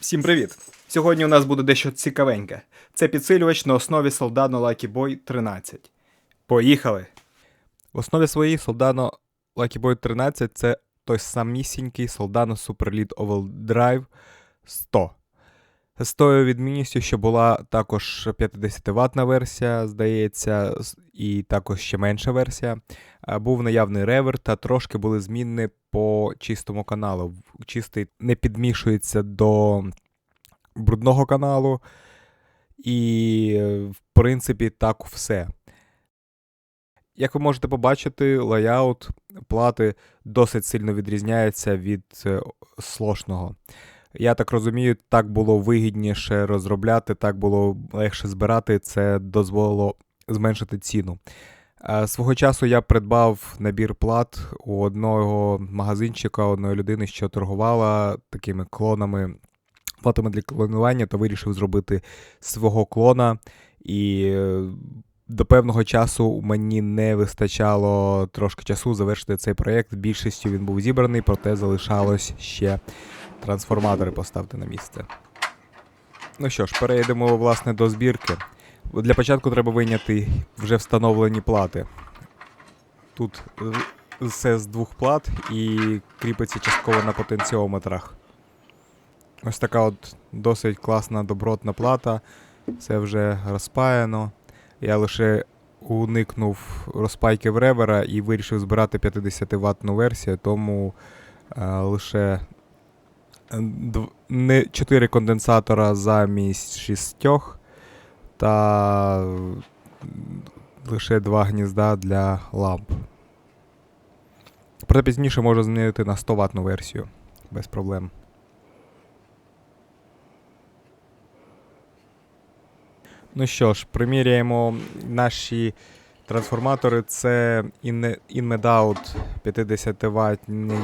Всім привіт! Сьогодні у нас буде дещо цікавеньке. Це підсилювач на основі Soldano Lucky Boy 13. Поїхали! В основі своїй Soldano Lucky Boy 13 це той самісінький Soldano Super Overdrive 100. З тою відмінністю, що була також 50 ватна версія, здається, і також ще менша версія. Був наявний ревер, та трошки були зміни по чистому каналу. Чистий не підмішується до брудного каналу. І, е, в принципі, так все. Як ви можете побачити, лайаут плати досить сильно відрізняється від е, слошного. Я так розумію, так було вигідніше розробляти, так було легше збирати, це дозволило зменшити ціну. Е, Свого часу я придбав набір плат у одного магазинчика, одної людини, що торгувала такими клонами, платами для клонування, то вирішив зробити свого клона. І е, до певного часу мені не вистачало трошки часу завершити цей проєкт. Більшістю він був зібраний, проте залишалось ще трансформатори поставити на місце. Ну що ж, перейдемо власне до збірки. Для початку треба вийняти вже встановлені плати. Тут е, все з двох плат і кріпиться частково на потенціометрах. Ось така от досить класна добротна плата. Це вже розпаяно. Я лише уникнув розпайки в ревера і вирішив збирати 50 ваттну версію, тому е, лише не 4 конденсатора замість 6 та лише два гнізда для ламп. Проте пізніше можу змінити на 100 ваттну версію без проблем. Ну що ж, приміряємо наші трансформатори. Це In- InMedout 50 ваттний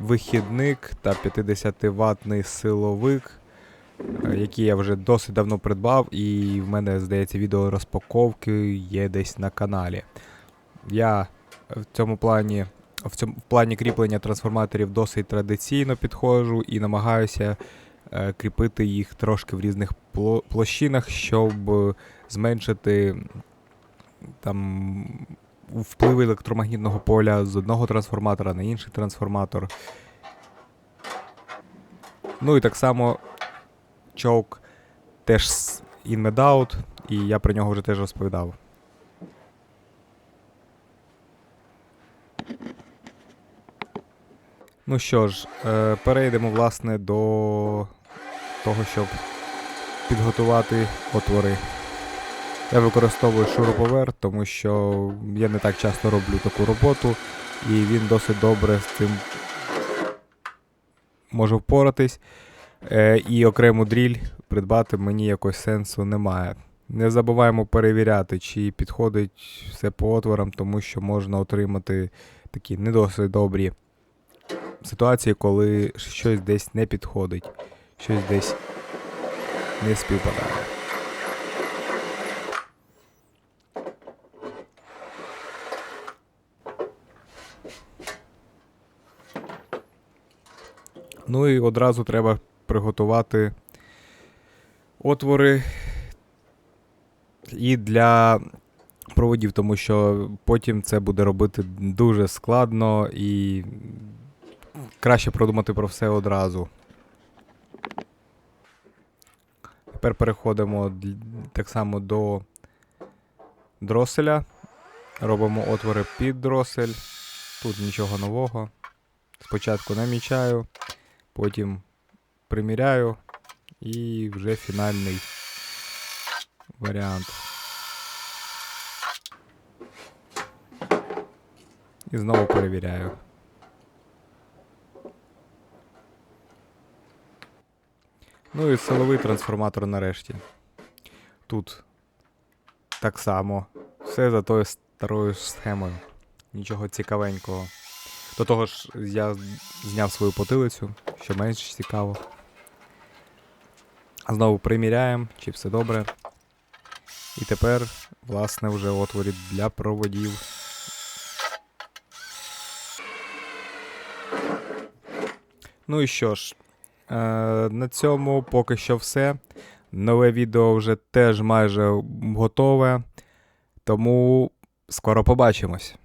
вихідник та 50 ваттний силовик, е, які я вже досить давно придбав, і в мене, здається, відео розпаковки є десь на каналі. Я в цьому плані. В цьому в плані кріплення трансформаторів досить традиційно підходжу і намагаюся е, кріпити їх трошки в різних площинах, щоб зменшити там вплив електромагнітного поля з одного трансформатора на інший трансформатор. Ну і так само чок теж з InMedout, і я про нього вже теж розповідав. Ну що ж, е, перейдемо власне до того, щоб підготувати отвори. Я використовую шуруповерт, тому що я не так часто роблю таку роботу, і він досить добре з цим може впоратись. Е, і окрему дріль придбати мені якось сенсу немає. Не забуваємо перевіряти, чи підходить все по отворам, тому що можна отримати такі не досить добрі ситуації, коли щось десь не підходить, щось десь не співпадає. Ну і одразу треба приготувати отвори і для проводів, тому що потім це буде робити дуже складно і краще продумати про все одразу. Тепер переходимо так само до дроселя. Робимо отвори під дросель. Тут нічого нового. Спочатку намічаю, потім приміряю і вже фінальний варіант. І знову перевіряю. Ну і силовий трансформатор нарешті. Тут так само. Все за тою старою схемою. Нічого цікавенького. До того ж, я зняв свою потилицю, що менш цікаво. Знову приміряємо, чи все добре. І тепер, власне, вже отворі для проводів. Ну і що ж, на цьому поки що все. Нове відео вже теж майже готове. Тому скоро побачимось.